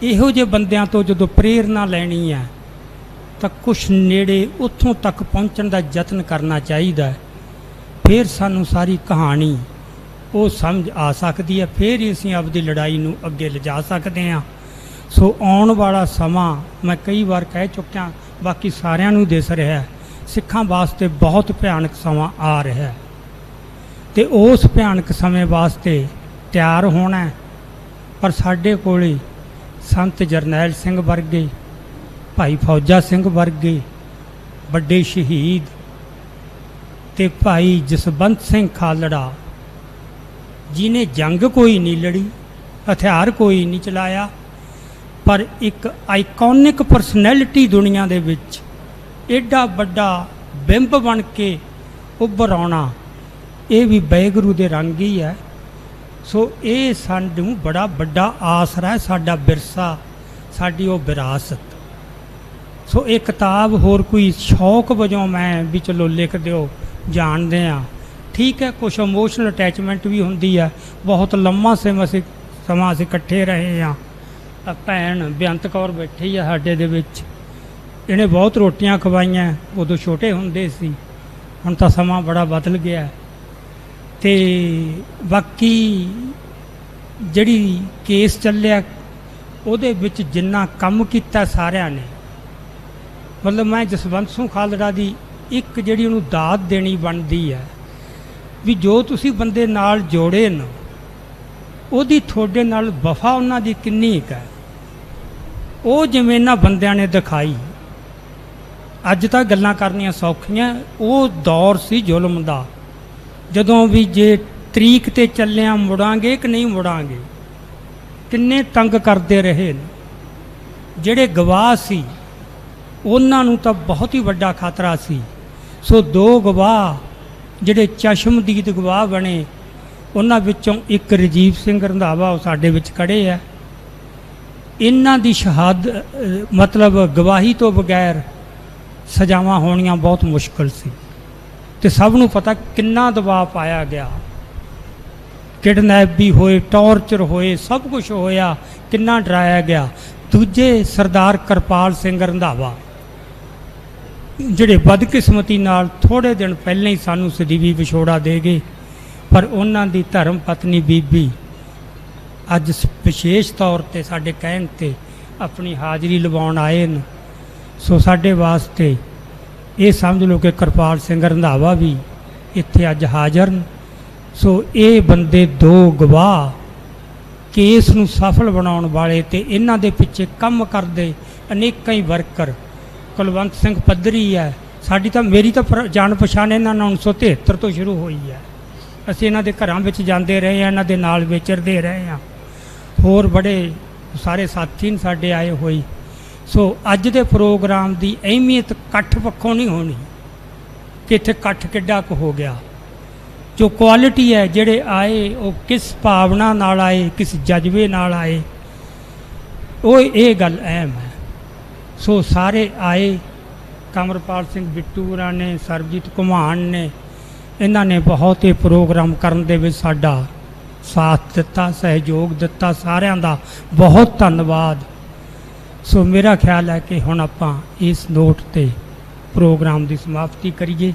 ਇਹੋ ਜਿਹੇ ਬੰਦਿਆਂ ਤੋਂ ਜਦੋਂ ਪ੍ਰੇਰਣਾ ਲੈਣੀ ਹੈ, ਤਾਂ ਕੁਛ ਨੇੜੇ ਉੱਥੋਂ ਤੱਕ ਪਹੁੰਚਣ ਦਾ ਯਤਨ ਕਰਨਾ ਚਾਹੀਦਾ ਹੈ। ਫਿਰ ਸਾਨੂੰ ਸਾਰੀ ਕਹਾਣੀ ਉਹ ਸਮਝ ਆ ਸਕਦੀ ਹੈ। ਫਿਰ ਹੀ ਅਸੀਂ ਆਪਦੀ ਲੜਾਈ ਨੂੰ ਅੱਗੇ ਲਿਜਾ ਸਕਦੇ ਹਾਂ। ਸੋ ਆਉਣ ਵਾਲਾ ਸਮਾਂ ਮੈਂ ਕਈ ਵਾਰ ਕਹਿ ਚੁੱਕਿਆ, ਬਾਕੀ ਸਾਰਿਆਂ ਨੂੰ ਦਿਸ ਰਿਹਾ ਸਿੱਖਾਂ ਵਾਸਤੇ ਬਹੁਤ ਭਿਆਨਕ ਸਮਾਂ ਆ ਰਿਹਾ ਹੈ। ਤੇ ਉਸ ਭਿਆਨਕ ਸਮੇਂ ਵਾਸਤੇ ਤਿਆਰ ਹੋਣਾ ਪਰ ਸਾਡੇ ਕੋਲੇ ਸੰਤ ਜਰਨੈਲ ਸਿੰਘ ਵਰਗੇ, ਭਾਈ ਫੌਜਾ ਸਿੰਘ ਵਰਗੇ, ਵੱਡੇ ਸ਼ਹੀਦ ਤੇ ਭਾਈ ਜਸਵੰਤ ਸਿੰਘ ਖਾਲੜਾ, ਜਿਨੇ ਜੰਗ ਕੋਈ ਨਹੀਂ ਲੜੀ, ਹਥਿਆਰ ਕੋਈ ਨਹੀਂ ਚਲਾਇਆ, ਪਰ ਇੱਕ ਆਈਕੋਨਿਕ ਪਰਸਨੈਲਿਟੀ ਦੁਨੀਆ ਦੇ ਵਿੱਚ ਐਡਾ ਵੱਡਾ ਬਿੰਬ ਬਣ ਕੇ ਉੱਭਰ ਆਉਣਾ, ਇਹ ਵੀ ਬੈਗਰੂ ਦੇ ਰੰਗ ਹੀ ਹੈ। ਸੋ ਇਹ ਸਾਨੂੰ ਬੜਾ ਵੱਡਾ ਆਸਰਾ ਹੈ, ਸਾਡਾ ਵਿਰਸਾ, ਸਾਡੀ ਉਹ ਵਿਰਾਸਤ। ਸੋ ਇਹ ਕਿਤਾਬ ਹੋਰ ਕੋਈ ਸ਼ੌਕ ਵਜੋਂ ਮੈਂ ਵੀ ਚਲੋ ਲਿਖ ਦਿਓ, ਜਾਣਦੇ ਆ ਠੀਕ ਹੈ ਕੁਝ ਇਮੋਸ਼ਨਲ ਅਟੈਚਮੈਂਟ ਵੀ ਹੁੰਦੀ ਹੈ। ਬਹੁਤ ਲੰਮਾ ਸਮਾਂ ਅਸੀਂ ਸਮਾਂ ਅਸੀਂ ਇਕੱਠੇ ਰਹੇ ਆ ਆ ਭੈਣ ਬੇਅੰਤ ਕੌਰ ਬੈਠੀ ਆ ਸਾਡੇ ਦੇ ਵਿੱਚ। ਇਹਨੇ ਬਹੁਤ ਰੋਟੀਆਂ ਖਵਾਈਆਂ, ਉਦੋਂ ਛੋਟੇ ਹੁੰਦੇ ਸੀ। ਹੁਣ ਤਾਂ ਸਮਾਂ ਬੜਾ ਬਦਲ ਗਿਆ। ਤੇ ਬਾਕੀ ਜਿਹੜੀ ਕੇਸ ਚੱਲਿਆ, ਉਹਦੇ ਵਿੱਚ ਜਿੰਨਾ ਕੰਮ ਕੀਤਾ ਸਾਰਿਆਂ ਨੇ। ਮਤਲਬ ਮੈਂ ਜਸਵੰਤ ਸਿੰਘ ਖਾਲੜਾ ਦੀ ਇੱਕ ਜਿਹੜੀ ਉਹਨੂੰ ਦਾਤ ਦੇਣੀ ਬਣਦੀ ਹੈ, ਵੀ ਜੋ ਤੁਸੀਂ ਬੰਦੇ ਨਾਲ ਜੋੜੇ ਨਾ, ਉਹਦੀ ਤੁਹਾਡੇ ਨਾਲ ਵਫਾ ਉਹਨਾਂ ਦੀ ਕਿੰਨੀ ਕੁ ਹੈ। ਉਹ ਜਿਵੇਂ ਇਹਨਾਂ ਬੰਦਿਆਂ ਨੇ ਦਿਖਾਈ, ਅੱਜ ਤਾਂ ਗੱਲਾਂ ਕਰਨੀਆਂ ਸੌਖੀਆਂ, ਉਹ ਦੌਰ ਸੀ ਜ਼ੁਲਮ ਦਾ। ਜਦੋਂ ਵੀ ਜੇ ਤਰੀਕ ਤੇ ਚੱਲਿਆ ਮੁੜਾਂਗੇ ਕਿ ਨਹੀਂ ਮੁੜਾਂਗੇ, ਕਿੰਨੇ ਤੰਗ ਕਰਦੇ ਰਹੇ ਨੇ। ਜਿਹੜੇ ਗਵਾਹ ਸੀ, ਉਹਨਾਂ ਨੂੰ ਤਾਂ ਬਹੁਤ ਹੀ ਵੱਡਾ ਖਤਰਾ ਸੀ। ਸੋ ਦੋ ਗਵਾਹ, ਜਿਹੜੇ ਚਸ਼ਮਦੀਦ ਗਵਾਹ ਬਣੇ, ਉਹਨਾਂ ਵਿੱਚੋਂ ਇੱਕ ਰਜੀਵ ਸਿੰਘ ਰੰਧਾਵਾ ਉਹ ਸਾਡੇ ਵਿੱਚ ਖੜੇ ਆ। ਇਹਨਾਂ ਦੀ ਸ਼ਹਾਦ ਮਤਲਬ ਗਵਾਹੀ ਤੋਂ ਬਗੈਰ ਸਜ਼ਾਵਾਂ ਹੋਣੀਆਂ ਬਹੁਤ ਮੁਸ਼ਕਲ ਸੀ। ਤੇ ਸਭ ਨੂੰ ਪਤਾ ਕਿੰਨਾ ਦਬਾਅ ਪਾਇਆ ਗਿਆ। ਕਿਡਨੈਪ ਵੀ ਹੋਏ, ਟੌਰਚਰ ਹੋਏ, ਸਭ ਕੁਝ ਹੋਇਆ, ਕਿੰਨਾ ਡਰਾਇਆ ਗਿਆ। ਦੂਜੇ ਸਰਦਾਰ ਕਿਰਪਾਲ ਸਿੰਘ ਰੰਧਾਵਾ, ਜਿਹੜੇ ਬਦਕਿਸਮਤੀ ਨਾਲ ਥੋੜੇ ਦਿਨ ਪਹਿਲਾਂ ਹੀ ਸਾਨੂੰ ਸਦੀਵੀ ਵਿਛੋੜਾ ਦੇ ਗਏ, ਪਰ ਉਹਨਾਂ ਦੀ ਧਰਮ ਪਤਨੀ ਬੀਬੀ ਅੱਜ ਵਿਸ਼ੇਸ਼ ਤੌਰ ਤੇ ਸਾਡੇ ਕਹਿਣ ਤੇ ਆਪਣੀ ਹਾਜ਼ਰੀ ਲਵਾਉਣ ਆਏ ਨੇ ਸੋ ਸਾਡੇ ਵਾਸਤੇ ਇਹ ਸਮਝ ਲਓ ਕਿ ਕਿਰਪਾਲ ਸਿੰਘ ਰੰਧਾਵਾ ਵੀ ਇੱਥੇ ਅੱਜ ਹਾਜ਼ਰ ਨੇ। ਸੋ ਇਹ ਬੰਦੇ ਦੋ ਗਵਾਹ ਕੇਸ ਨੂੰ ਸਫਲ ਬਣਾਉਣ ਵਾਲੇ ਤੇ ਇਹਨਾਂ ਦੇ ਪਿੱਛੇ ਕੰਮ ਕਰਦੇ ਅਨੇਕਾਂ ਹੀ ਵਰਕਰ। ਕੁਲਵੰਤ ਸਿੰਘ ਪੱਧਰੀ ਹੈ। ਸਾਡੀ ਤਾਂ ਮੇਰੀ ਤਾਂ ਪਰ- ਜਾਣ ਪਛਾਣ ਇਹਨਾਂ ਨਾਲ 1973 ਤੋਂ ਸ਼ੁਰੂ ਹੋਈ ਹੈ। ਅਸੀਂ ਇਹਨਾਂ ਦੇ ਘਰਾਂ ਵਿੱਚ ਜਾਂਦੇ ਰਹੇ ਹਾਂ, ਇਹਨਾਂ ਦੇ ਨਾਲ ਵਿਚਰਦੇ ਰਹੇ ਹਾਂ। ਹੋਰ ਬੜੇ ਸਾਰੇ ਸਾਥੀ ਸਾਡੇ ਆਏ ਹੋਏ। ਸੋ ਅੱਜ ਦੇ ਪ੍ਰੋਗਰਾਮ ਦੀ ਅਹਿਮੀਅਤ ਇਕੱਠ ਪੱਖੋਂ ਨਹੀਂ ਹੋਣੀ ਕਿ ਇੱਥੇ ਇਕੱਠ ਕਿੱਡਾ ਕੁ ਹੋ ਗਿਆ। ਜੋ ਕੁਆਲਿਟੀ ਹੈ, ਜਿਹੜੇ ਆਏ, ਉਹ ਕਿਸ ਭਾਵਨਾ ਨਾਲ ਆਏ, ਕਿਸ ਜਜ਼ਬੇ ਨਾਲ ਆਏ, ਉਹ ਇਹ ਗੱਲ ਅਹਿਮ ਹੈ। ਸੋ ਸਾਰੇ ਆਏ, ਕਮਰਪਾਲ ਸਿੰਘ ਬਿੱਟੂਰਾ ਨੇ, ਸਰਬਜੀਤ ਘੁਮਾਣ ਨੇ, ਇਹਨਾਂ ਨੇ ਬਹੁਤ ਹੀ ਪ੍ਰੋਗਰਾਮ ਕਰਨ ਦੇ ਵਿੱਚ ਸਾਡਾ ਸਾਥ ਦਿੱਤਾ, ਸਹਿਯੋਗ ਦਿੱਤਾ ਸਾਰਿਆਂ ਦਾ। ਬਹੁਤ ਧੰਨਵਾਦ। ਸੋ ਮੇਰਾ ਖਿਆਲ ਹੈ ਕਿ ਹੁਣ ਆਪਾਂ ਇਸ ਨੋਟ ਤੇ ਪ੍ਰੋਗਰਾਮ ਦੀ ਸਮਾਪਤੀ ਕਰੀਏ।